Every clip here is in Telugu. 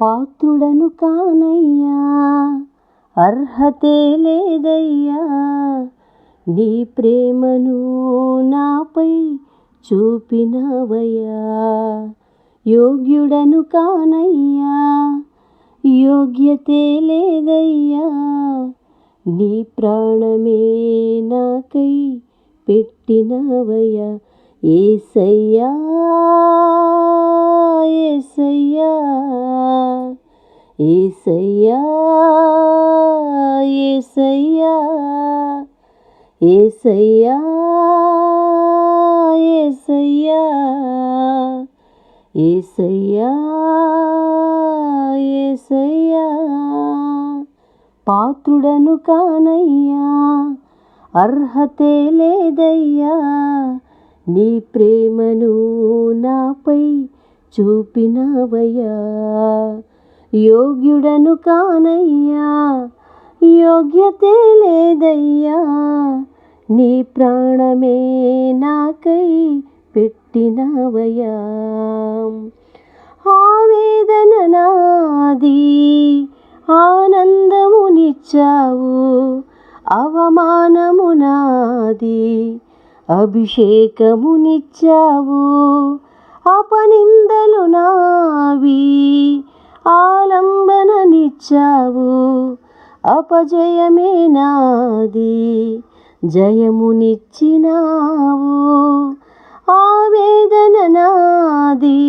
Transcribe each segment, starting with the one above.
పాత్రుడను కానయ్యా అర్హతే లేదయ్యా. నీ ప్రేమను నాపై చూపినవయ్యా. యోగ్యుడను కానయ్యా యోగ్యతే లేదయ్యా. నీ ప్రాణమే నాకై పెట్టినవయ్యా. ఏసయ్యా ఏసయ్యా ఏసయ్యా ఏసయ్యా ఏసయ్యా ఏసయ్యా ఏసయ్యా ఏసయ్యా. పాత్రుడను కానయ్యా అర్హతే లేదయ్యా నీ ప్రేమను నాపై చూపినవయ్యా. యోగ్యుడను కానయ్యా యోగ్యతే లేదయ్యా. నీ ప్రాణమే నాకై పెట్టినవయ్యా. ఆవేదన నాది ఆనందమునిచ్చావు అవమానము నాది అభిషేకమునిచ్చావు. అపనిందలు నావి ఆలంబననిచ్చావు. అపజయమే నాది జయమునిచ్చినావు. ఆవేదన నాది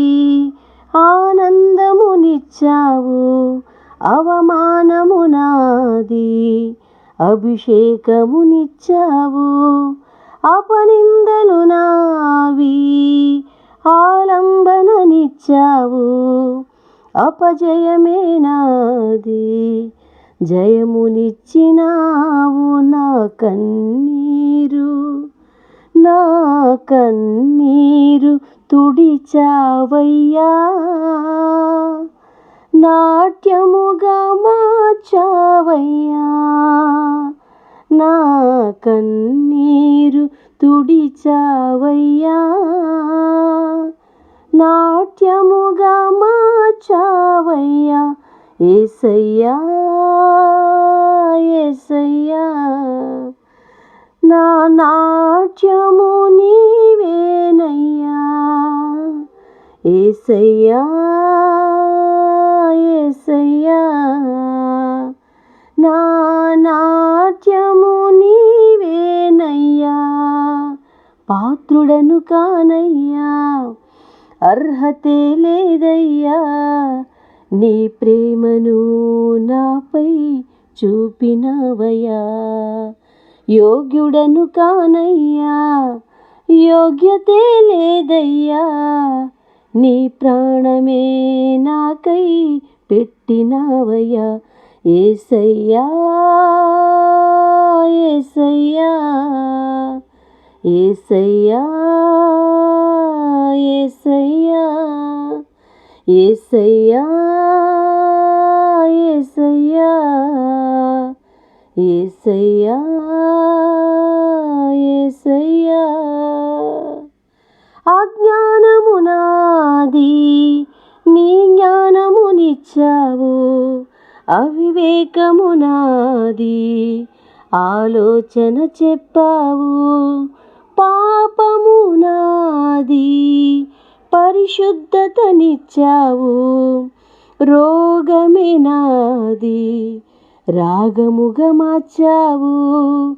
ఆనందమునిచ్చావు. అవమానము నాది అభిషేకమునిచ్చావు. ఆలంబననిచ్చావు అపజయమే నాది జయమునిచ్చినావు నా కన్నీరు. నా కన్నీరు తుడిచావయ్యా. నాట్యముగా మార్చావయ్యా. నా కన్నీరు తుడిచావయ్యా. మార్చావయ్యా ఏసయ్యా ఏసయ్యా. నా నాట్యము నీవేనయ్యా ఏసయ్యా ఏసయ్యా. నా నాట్యము నీవేనయ్యా పాత్రుడను కానయ్యా అర్హతే లేదయ్యా. నీ ప్రేమను నాపై చూపినవయ్యా. యోగ్యుడను కానయ్యా యోగ్యతే లేదయ్యా. నీ ప్రాణమే నాకై పెట్టినవయ్యా ఏసయ్యా ఏసయ్యా ఏసయ్యా ఏసయ్యా. ఏసయ్యా ఏసయ్యా ఏసయ్యా ఏసయ్యా. అజ్ఞానము నాది నీ జ్ఞానమునిచ్చావు అవివేకము నాది ఆలోచన చెప్పావు పాపము నాది పరిశుద్ధతనిచ్చావు. రోగమే నాది రాగముగా మార్చావు.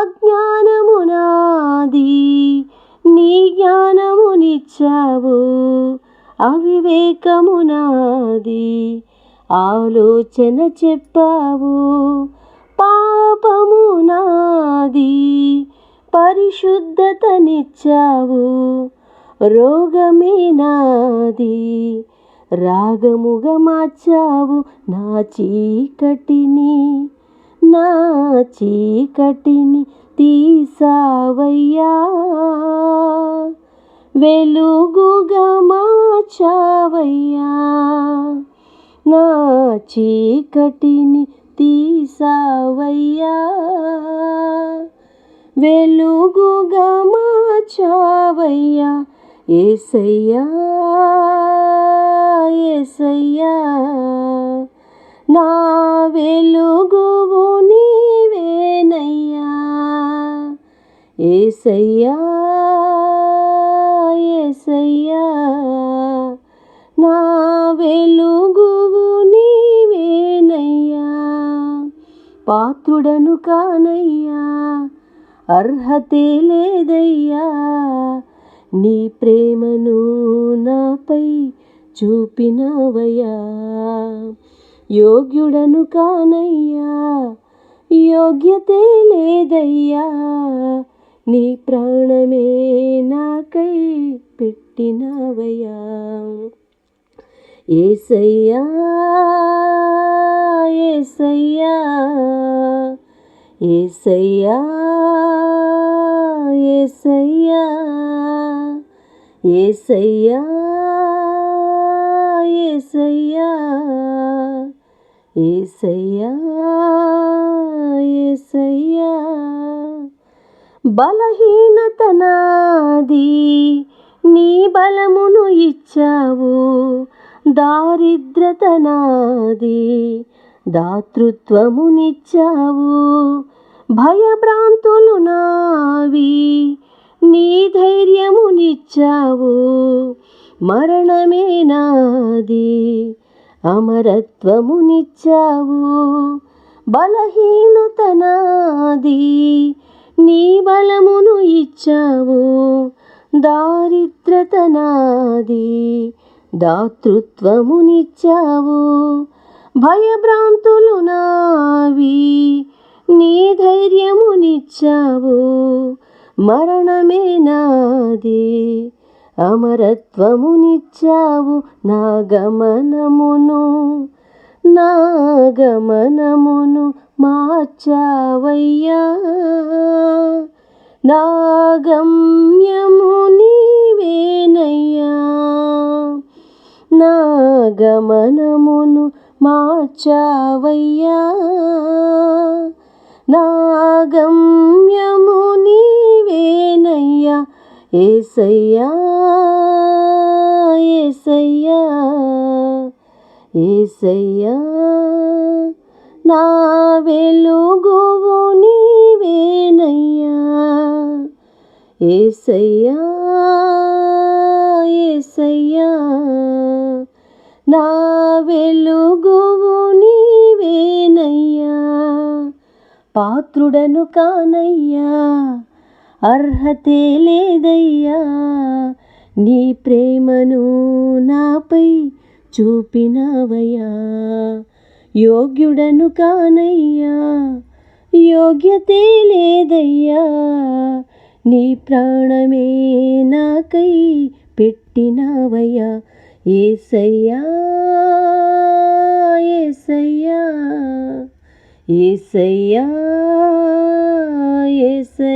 అజ్ఞానము నాది నీ జ్ఞానమునిచ్చావు. అవివేకము నాది ఆలోచన చెప్పావు. పాపము నాది పరిశుద్ధతనిచ్చావు. రోగమే నాది రాగముగా మార్చావు నా చీకటిని నా చీకటిని తీసావయ్యా. వెలుగుగా మార్చావయ్యా నా చీకటిని తీసావయ్యా. వెలుగుగా మార్చావయ్యా ఏసయ్యా ఏసయ్యా నా వెలుగువు నీవేనయ్యా. ఏసయ్యా ఏసయ్యా నా వెలుగువు నీవేనయ్యా. పాత్రుడను కానయ్యా అర్హతే లేదయ్యా. నీ ప్రేమను నాపై చూపినవయ్యా. యోగ్యుడను కానయ్యా యోగ్యతే లేదయ్యా. నీ ప్రాణమే నాకై పెట్టినవయ్యా. ఏసయ్యా ఏసయ్యా ఏసయ్యా ఏసయ్యా. ఏసయ్యా ఏసయ్యా ఏసయ్యా ఏసయ్యా. బలహీనత నాది నీ బలమును ఇచ్చావు. దారిద్రత నాది దాతృత్వమునిచ్చావు. భయభ్రాంతులు నావి నీ ధైర్యమునిచ్చావు మరణమే నాది. అమరత్వమునిచ్చావు బలహీనత నాది. నీ బలమును ఇచ్చావు. దారిద్రత నాది. దాతృత్వమునిచ్చావు భయభ్రాంతులు నావి. నీ ధైర్యమునిచ్చావు మరణమే నాది. అమరత్వమునిచ్చావు నా గమనమును. నా గమనమును మార్చావయ్యా. నా గమ్యము నీవేనయ్యా. నా గమనమును మార్చావయ్యా. నా గమ్యము నీవేనయ్యా ఏసయ్యా ఏసయ్యా ఏసయ్యా. నా వెలుగువు నీవేనయ్యా ఏసయ్యా ఏసయ్యా. నా వెలుగువు నీవేనయ్యా పాత్రుడను కానయ్యా అర్హతే లేదయ్యా. నీ ప్రేమను నాపై చూపినవయ్యా. యోగ్యుడను కానయ్యా. యోగ్యతే లేదయ్యా. నీ ప్రాణమే నాకై పెట్టినవయ్యా. ఏసయ్యా ఏసయ్యా ఏసయ్యా ఏసయ్యా.